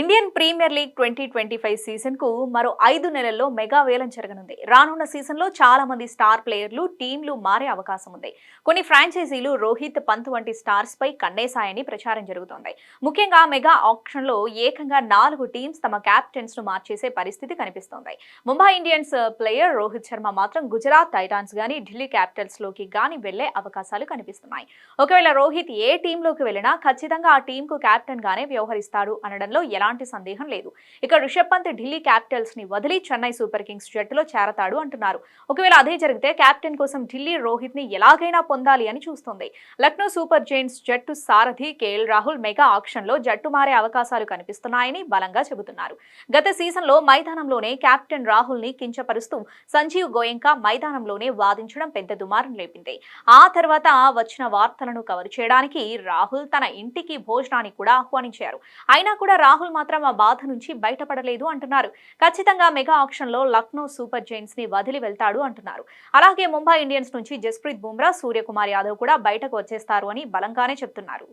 Indian Premier League twenty twenty five సీజన్కు మరో ఐదు నెలల్లో మెగా వేలం జరగనుంది. రానున్న సీజన్లో చాలా మంది స్టార్ ప్లేయర్లు టీంలు మారే అవకాశం ఉంది. కొన్ని ఫ్రాంచైజీలు రోహిత్ పంత్ వంటి స్టార్స్ పై కన్నేశాయని ప్రచారం జరుగుతోంది. ముఖ్యంగా మెగా ఆప్షన్లో ఏకంగా నాలుగు టీమ్స్ తమ క్యాప్టెన్స్ను మార్చేసే పరిస్థితి కనిపిస్తోంది. ముంబై ఇండియన్స్ ప్లేయర్ రోహిత్ శర్మ మాత్రం గుజరాత్ టైటాన్స్ గానీ ఢిల్లీ క్యాపిటల్స్లోకి గానీ వెళ్ళే అవకాశాలు కనిపిస్తున్నాయి. ఒకవేళ రోహిత్ ఏ టీంలోకి వెళ్ళినా ఖచ్చితంగా ఆ టీంకు కెప్టెన్ గానే వ్యవహరిస్తాడు అనడంలో ఎలాంటి సందేహం లేదు. ఇక రిషబ్ పంత్ ఢిల్లీ క్యాపిటల్స్ని వదిలి చెన్నై సూపర్ కింగ్స్ జట్టులో చేరతాడు అంటున్నారు. ఒకవేళ అదే జరిగితే కెప్టెన్ కోసం ఢిల్లీ రోహిత్ని ఎలాగైనా పొందాలి అని చూస్తోంది. లక్నో సూపర్ జైంట్స్ జట్టు సారథి కేఎల్ రాహుల్ మెగా ఆక్షన్లో జట్టు మారే అవకాశాలు కనిపిస్తున్నాయని బలంగా చెబుతున్నారు. గత సీజన్లో మైదానంలోనే కెప్టెన్ రాహుల్ని కించపరుస్తూ సంజీవ్ గోయంకా మైదానంలోనే వాదించడం పెద్ద దుమారం లేపింది. ఆ తర్వాత వచ్చిన వార్తలను కవర్ చేయడానికి రాహుల్ తన ఇంటికి భోజనానికి కూడా ఆహ్వానించారు. అయినా కూడా రాహుల్ మాత్రం ఆ బాధ నుంచి బయటపడలేదు అంటున్నారు. ఖచ్చితంగా మెగా ఆక్షన్లో లక్నో సూపర్ జైంట్స్ని వదిలి వెళ్తాడు అంటున్నారు. అలాగే ముంబై ఇండియన్స్ నుంచి జస్ప్రీత్ బుమ్రా సూర్యకుమార్ యాదవ్ కూడా బయటకు వచ్చేస్తారు అని బలంగానే చెప్తున్నారు.